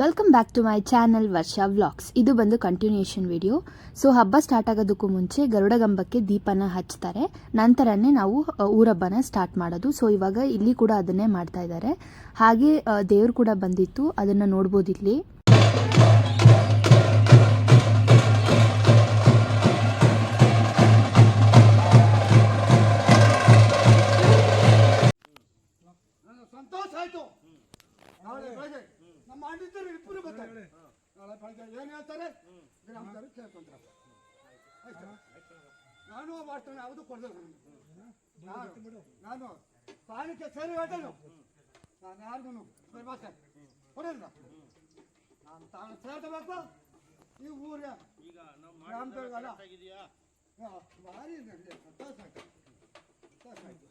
Welcome back to my channel Varsha vlogs ಇದು ಬಂದು continuation video so ಹಬ್ಬ start ಆಗೋದಕ್ಕೂ ಮುಂಚೆ ಗರುಡಗಂಬಕ್ಕೆ ದೀಪನ ಹಚ್ತಾರೆ. ನಂತರನೇ ನಾವು ಊರ ಊರಬ್ಬನ ಸ್ಟಾರ್ಟ್ ಮಾಡೋದು. ಸೊ ಇವಾಗ ಇಲ್ಲಿ ಕೂಡ ಅದನ್ನೇ ಮಾಡ್ತಾ ಇದ್ದಾರೆ. ಹಾಗೆ ದೇವ್ರು ಕೂಡ ಬಂದಿತ್ತು. ಅದನ್ನು ನೋಡ್ಬೋದು ಇಲ್ಲಿ. ಯಾವುದು ನಾನು ನಾನು ಪ್ರಾಣಕ್ಕೆ ಸೇರಿ ಹೇಳ್ತೇನೆ. ನಾನು ಯಾರಿಗೂ ಭಾಷೆ ನಾನು ತಾನು ಸೇರ್ಕೋಬೇಕು. ಈ ರಾಮದುರ್ಗಲ್ಲ ಭಾರಿ ನನಗೆ ಸಂತೋಷ ಆಯ್ತು. ಸಂತೋಷ ಆಯ್ತು.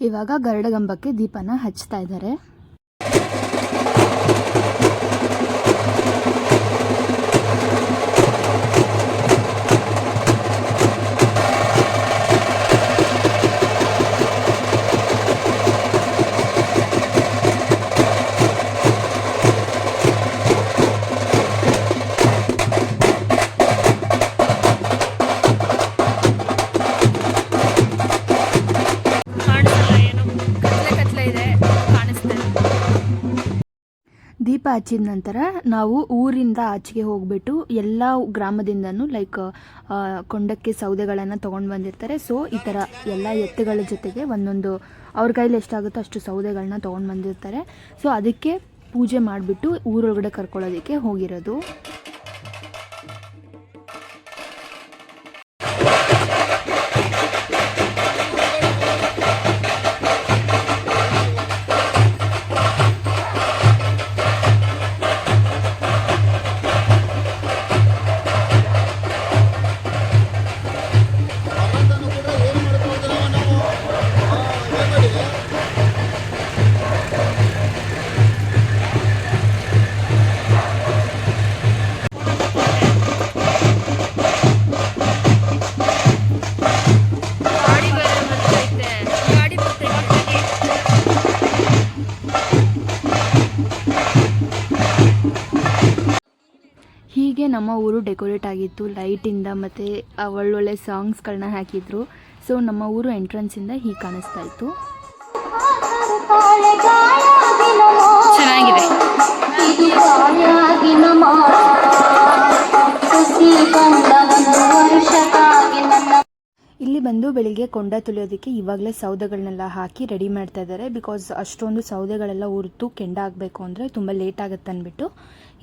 ಇವಾಗ ಗರಡಗಂಬಕ್ಕೆ ದೀಪನ ಹಚ್ತಾ ಇದ್ದಾರೆ. ಹಚ್ಚಿದ ನಂತರ ನಾವು ಊರಿಂದ ಆಚೆಗೆ ಹೋಗ್ಬಿಟ್ಟು ಎಲ್ಲ ಗ್ರಾಮದಿಂದನು ಲೈಕ್ ಕೊಂಡಕ್ಕೆ ಸೌದೆಗಳನ್ನು ತೊಗೊಂಡು ಬಂದಿರ್ತಾರೆ. ಸೊ ಈ ಥರ ಎಲ್ಲ ಎತ್ತುಗಳ ಜೊತೆಗೆ ಒಂದೊಂದು ಅವ್ರ ಕೈಲಿ ಎಷ್ಟಾಗುತ್ತೋ ಅಷ್ಟು ಸೌದೆಗಳನ್ನ ತೊಗೊಂಡು ಬಂದಿರ್ತಾರೆ. ಸೊ ಅದಕ್ಕೆ ಪೂಜೆ ಮಾಡಿಬಿಟ್ಟು ಊರೊಳಗಡೆ ಕರ್ಕೊಳ್ಳೋದಕ್ಕೆ ಹೋಗಿರೋದು. ನಮ್ಮ ಊರು ಡೆಕೋರೇಟ್ ಆಗಿತ್ತು ಲೈಟಿಂದ ಮತ್ತು ಒಳ್ಳೊಳ್ಳೆ ಸಾಂಗ್ಸ್ಗಳನ್ನ ಹಾಕಿದ್ರು. ಸೊ ನಮ್ಮ ಊರು ಎಂಟ್ರೆನ್ಸಿಂದ ಹೀಗೆ ಕಾಣಿಸ್ತಾ ಇತ್ತು. ಚೆನ್ನಾಗಿದೆ. ಇಲ್ಲಿ ಬಂದು ಬೆಳಿಗ್ಗೆ ಕೊಂಡ ತುಳಿಯೋದಕ್ಕೆ ಇವಾಗಲೇ ಸೌದೆಗಳನ್ನೆಲ್ಲ ಹಾಕಿ ರೆಡಿ ಮಾಡ್ತಾ ಇದ್ದಾರೆ ಬಿಕಾಸ್ ಅಷ್ಟೊಂದು ಸೌದೆಗಳೆಲ್ಲ ಹುರಿತು ಕೆಂಡ ಆಗಬೇಕು ಅಂದರೆ ತುಂಬ ಲೇಟ್ ಆಗುತ್ತೆ ಅಂದ್ಬಿಟ್ಟು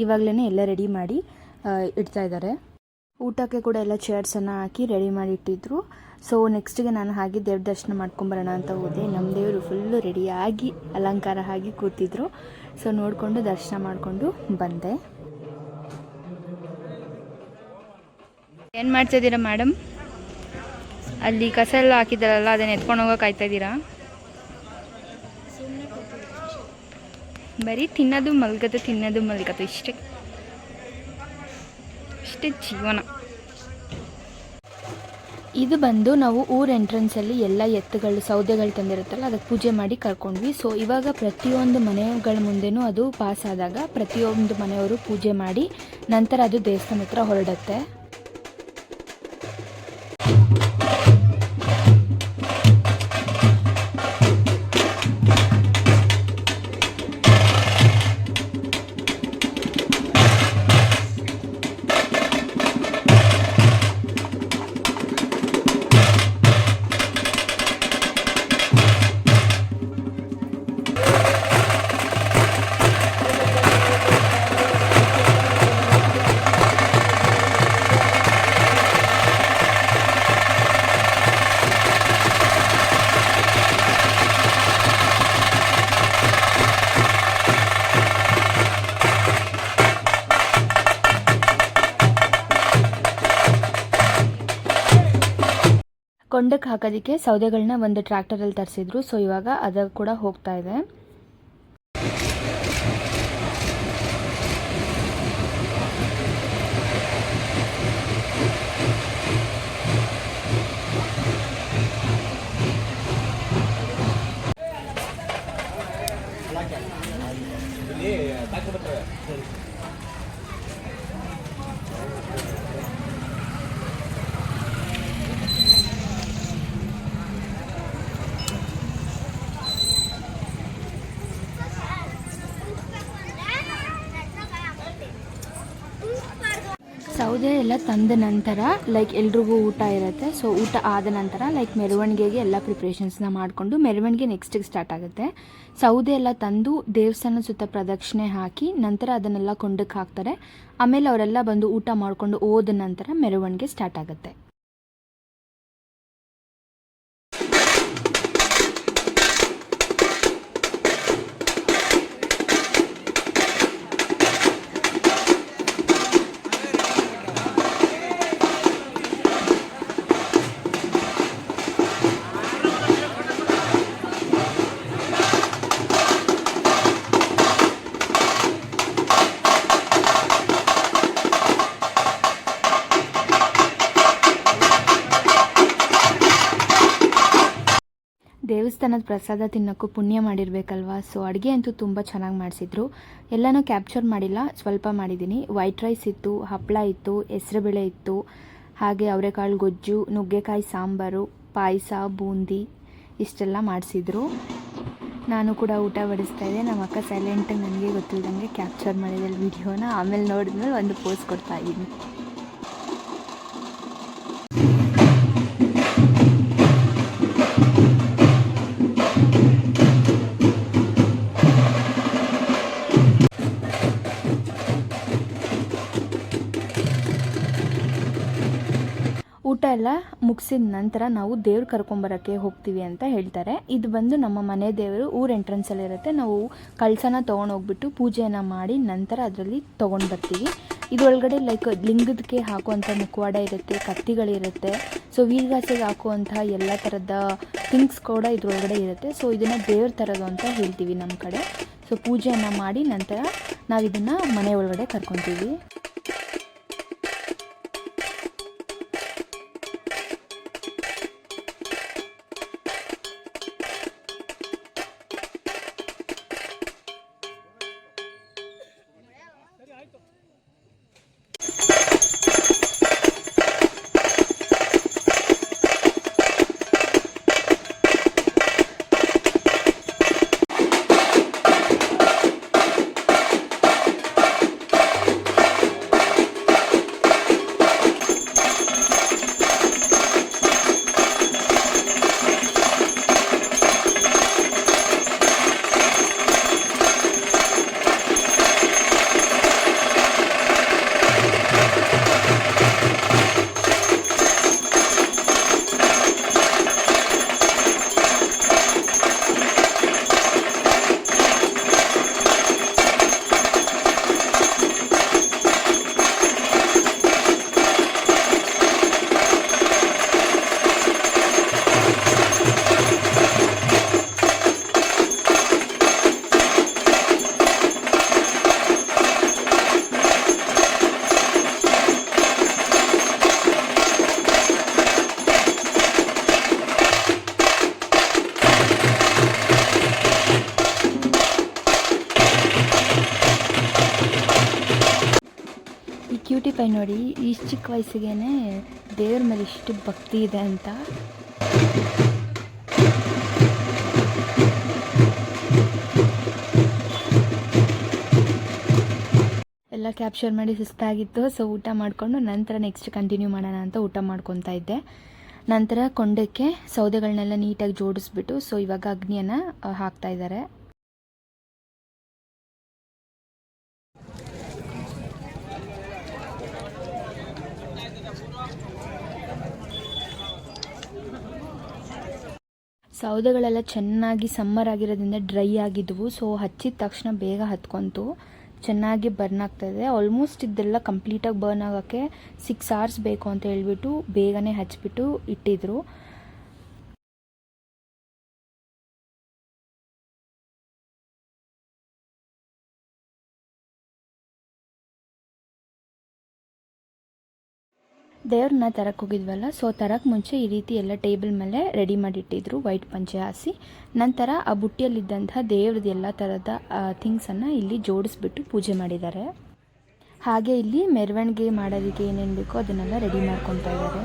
ಇವಾಗಲೇ ಎಲ್ಲ ರೆಡಿ ಮಾಡಿ ಇಡ್ತಾ ಇದ್ದಾರೆ. ಊಟಕ್ಕೆ ಕೂಡ ಎಲ್ಲ ಚೇರ್ಸನ್ನು ಹಾಕಿ ರೆಡಿ ಮಾಡಿ ಇಟ್ಟಿದ್ರು. ಸೊ ನೆಕ್ಸ್ಟಿಗೆ ನಾನು ಹಾಗೆ ದೇವ್ರ ದರ್ಶನ ಮಾಡ್ಕೊಂಬರೋಣ ಅಂತ ಹೋದೆ. ನಮ್ಮ ದೇವರು ಫುಲ್ಲು ರೆಡಿಯಾಗಿ ಅಲಂಕಾರ ಆಗಿ ಕೂತಿದ್ರು. ಸೊ ನೋಡಿಕೊಂಡು ದರ್ಶನ ಮಾಡಿಕೊಂಡು ಬಂದೆ. ಏನು ಮಾಡ್ತಿದ್ದೀರಾ ಮೇಡಮ್ ಅಲ್ಲಿ ಕಸ ಎಲ್ಲ ಹಾಕಿದ್ದಾರಲ್ಲ, ಅದನ್ನು ಎತ್ಕೊಂಡು ಹೋಗೋಕೆ ಕಾಯ್ತಾ ಇದ್ದೀರಾ? ಬರೀ ತಿನ್ನೋದು ಮಲ್ಗೋದು ತಿನ್ನೋದು ಮಲ್ಗೋದು, ಇಷ್ಟೇ. ಇಷ್ಟೇ ಜೀವನ. ಇದು ಬಂದು ನಾವು ಊರ್ ಎಂಟ್ರೆನ್ಸಲ್ಲಿ ಎಲ್ಲ ಎತ್ತುಗಳು, ಸೌದೆಗಳು ತಂದಿರುತ್ತಲ್ಲ, ಅದಕ್ಕೆ ಪೂಜೆ ಮಾಡಿ ಕರ್ಕೊಂಡ್ವಿ. ಸೊ ಇವಾಗ ಪ್ರತಿಯೊಂದು ಮನೆಗಳ ಮುಂದೆನೂ ಅದು ಪಾಸ್ ಆದಾಗ ಪ್ರತಿಯೊಂದು ಮನೆಯವರು ಪೂಜೆ ಮಾಡಿ ನಂತರ ಅದು ದೇವಸ್ಥಾನ ಹತ್ರ ಹೊರಡುತ್ತೆ. ಕೊಂಡಕ್ಕೆ ಹಾಕೋದಕ್ಕೆ ಸೌದೆಗಳನ್ನ ಒಂದು ಟ್ರ್ಯಾಕ್ಟರಲ್ಲಿ ತರಿಸಿದ್ರು. ಸೊ ಇವಾಗ ಅದು ಕೂಡ ಹೋಗ್ತಾ ಇದೆ. ಸೌದೆ ಎಲ್ಲ ತಂದ ನಂತರ ಲೈಕ್ ಎಲ್ರಿಗೂ ಊಟ ಇರುತ್ತೆ. ಸೊ ಊಟ ಆದ ನಂತರ ಲೈಕ್ ಮೆರವಣಿಗೆಗೆ ಎಲ್ಲ ಪ್ರಿಪ್ರೇಷನ್ಸ್ನ ಮಾಡಿಕೊಂಡು ಮೆರವಣಿಗೆ ನೆಕ್ಸ್ಟಿಗೆ ಸ್ಟಾರ್ಟ್ ಆಗುತ್ತೆ. ಸೌದೆ ಎಲ್ಲ ತಂದು ದೇವಸ್ಥಾನ ಸುತ್ತ ಪ್ರದಕ್ಷಿಣೆ ಹಾಕಿ ನಂತರ ಅದನ್ನೆಲ್ಲ ಕೊಂಡಕ್ಕೆ ಹಾಕ್ತಾರೆ. ಆಮೇಲೆ ಅವರೆಲ್ಲ ಬಂದು ಊಟ ಮಾಡಿಕೊಂಡು ಹೋದ ನಂತರ ಮೆರವಣಿಗೆ ಸ್ಟಾರ್ಟ್ ಆಗುತ್ತೆ. ದೇವಸ್ಥಾನದ ಪ್ರಸಾದ ತಿನ್ನೋಕ್ಕೂ ಪುಣ್ಯ ಮಾಡಿರಬೇಕಲ್ವಾ? ಸೊ ಅಡುಗೆ ಅಂತೂ ತುಂಬ ಚೆನ್ನಾಗಿ ಮಾಡಿಸಿದ್ರು. ಎಲ್ಲನೂ ಕ್ಯಾಪ್ಚರ್ ಮಾಡಿಲ್ಲ, ಸ್ವಲ್ಪ ಮಾಡಿದ್ದೀನಿ ವೈಟ್ ರೈಸ್ ಇತ್ತು ಹಪ್ಪಳ ಇತ್ತು, ಹೆಸರುಬೇಳೆ ಇತ್ತು. ಹಾಗೆ ಅವರೆಕಾಳು ಗೊಜ್ಜು, ನುಗ್ಗೆಕಾಯಿ ಸಾಂಬಾರು, ಪಾಯಸ, ಬೂಂದಿ, ಇಷ್ಟೆಲ್ಲ ಮಾಡಿಸಿದ್ರು. ನಾನು ಕೂಡ ಊಟ ಬಡಿಸ್ತಾ ಇದ್ದೆ. ನಮ್ಮ ಅಕ್ಕ ಸೈಲೆಂಟ್ ನನಗೆ ಗೊತ್ತಿಲ್ಲದಂಗೆ ಕ್ಯಾಪ್ಚರ್ ಮಾಡಿದೆ ವಿಡಿಯೋನ ಆಮೇಲೆ ನೋಡಿದ್ಮೇಲೆ ಒಂದು ಪೋಸ್ ಕೊಡ್ತಾ ಇದ್ದೀನಿ. ಊಟ ಎಲ್ಲ ಮುಗಿಸಿದ ನಂತರ ನಾವು ದೇವ್ರು ಕರ್ಕೊಂಬರೋಕ್ಕೆ ಹೋಗ್ತೀವಿ ಅಂತ ಹೇಳ್ತಾರೆ. ಇದು ಬಂದು ನಮ್ಮ ಮನೆ ದೇವರು ಊರ ಎಂಟ್ರೆನ್ಸಲ್ಲಿ ಇರುತ್ತೆ. ನಾವು ಕಳಸನ ತೊಗೊಂಡೋಗ್ಬಿಟ್ಟು ಪೂಜೆಯನ್ನು ಮಾಡಿ ನಂತರ ಅದರಲ್ಲಿ ತೊಗೊಂಡು ಬರ್ತೀವಿ. ಇದರೊಳಗಡೆ ಲೈಕ್ ಲಿಂಗದಕ್ಕೆ ಹಾಕುವಂಥ ಮುಖವಾಡ ಇರುತ್ತೆ, ಕತ್ತಿಗಳಿರುತ್ತೆ. ಸೊ ವೀರಗಾಸೆಗೆ ಹಾಕುವಂತಹ ಎಲ್ಲ ಥರದ ಥಿಂಗ್ಸ್ ಕೂಡ ಇದ್ರೊಳಗಡೆ ಇರುತ್ತೆ. ಸೊ ಇದನ್ನು ದೇವ್ರ ಥರದ್ದು ಅಂತ ಹೇಳ್ತೀವಿ ನಮ್ಮ ಕಡೆ. ಸೊ ಪೂಜೆಯನ್ನು ಮಾಡಿ ನಂತರ ನಾವು ಇದನ್ನು ಮನೆ ಒಳಗಡೆ ಕರ್ಕೊತೀವಿ. ಕ್ಯೂಟಿ ಪೈ ನೋಡಿ ಈ ಚಿಕ್ಕ ವಯಸ್ಸಿಗೆ ದೇವ್ರ ಮೇಲೆ ಇಷ್ಟು ಭಕ್ತಿ ಇದೆ ಅಂತ. ಎಲ್ಲ ಕ್ಯಾಪ್ಚರ್ ಮಾಡಿ ಸುಸ್ತಾಗಿತ್ತು. ಸೊ, ಊಟ ಮಾಡಿಕೊಂಡು ನಂತರ ನೆಕ್ಸ್ಟ್ ಕಂಟಿನ್ಯೂ ಮಾಡೋಣ ಅಂತ ಊಟ ಮಾಡ್ಕೊತಾ ಇದ್ದೆ. ನಂತರ ಕೊಂಡಕ್ಕೆ ಸೌದೆಗಳನ್ನೆಲ್ಲ ನೀಟಾಗಿ ಜೋಡಿಸ್ಬಿಟ್ಟು, ಸೊ, ಇವಾಗ ಅಗ್ನಿಯನ್ನು ಹಾಕ್ತಾ ಇದ್ದಾರೆ. ಸೌದೆಗಳೆಲ್ಲ ಚೆನ್ನಾಗಿ ಸಮ್ಮರ್ ಆಗಿರೋದ್ರಿಂದ ಡ್ರೈ ಆಗಿದ್ವು. ಸೊ ಹಚ್ಚಿದ ತಕ್ಷಣ ಬೇಗ ಹತ್ಕೊಂತು. ಚೆನ್ನಾಗಿ ಬರ್ನ್ ಆಗ್ತಾಯಿದೆ ಆಲ್ಮೋಸ್ಟ್ ಇದೆಲ್ಲ ಕಂಪ್ಲೀಟಾಗಿ ಬರ್ನ್ ಆಗೋಕ್ಕೆ ಸಿಕ್ಸ್ ಅವರ್ಸ್ ಬೇಕು ಅಂತ ಹೇಳ್ಬಿಟ್ಟು ಬೇಗನೆ ಹಚ್ಚಿಬಿಟ್ಟು ಇಟ್ಟಿದ್ರು. ದೇವ್ರನ್ನ ತರಕ್ಕೆ ಹೋಗಿದ್ವಲ್ಲ ಸೊ ತರಕ್ಕೆ ಮುಂಚೆ ಈ ರೀತಿ ಎಲ್ಲ ಟೇಬಲ್ ಮೇಲೆ ರೆಡಿ ಮಾಡಿಟ್ಟಿದ್ರು ವೈಟ್ ಪಂಚೆ ಹಾಸಿ. ನಂತರ ಆ ಬುಟ್ಟಿಯಲ್ಲಿದ್ದಂತಹ ದೇವ್ರದ್ದು ಎಲ್ಲ ಥರದ ಥಿಂಗ್ಸನ್ನು ಇಲ್ಲಿ ಜೋಡಿಸ್ಬಿಟ್ಟು ಪೂಜೆ ಮಾಡಿದ್ದಾರೆ. ಹಾಗೆ ಇಲ್ಲಿ ಮೆರವಣಿಗೆ ಮಾಡೋದಕ್ಕೆ ಏನೇನು ಬೇಕೋ ಅದನ್ನೆಲ್ಲ ರೆಡಿ ಮಾಡ್ಕೊತಾ ಇದ್ದಾರೆ.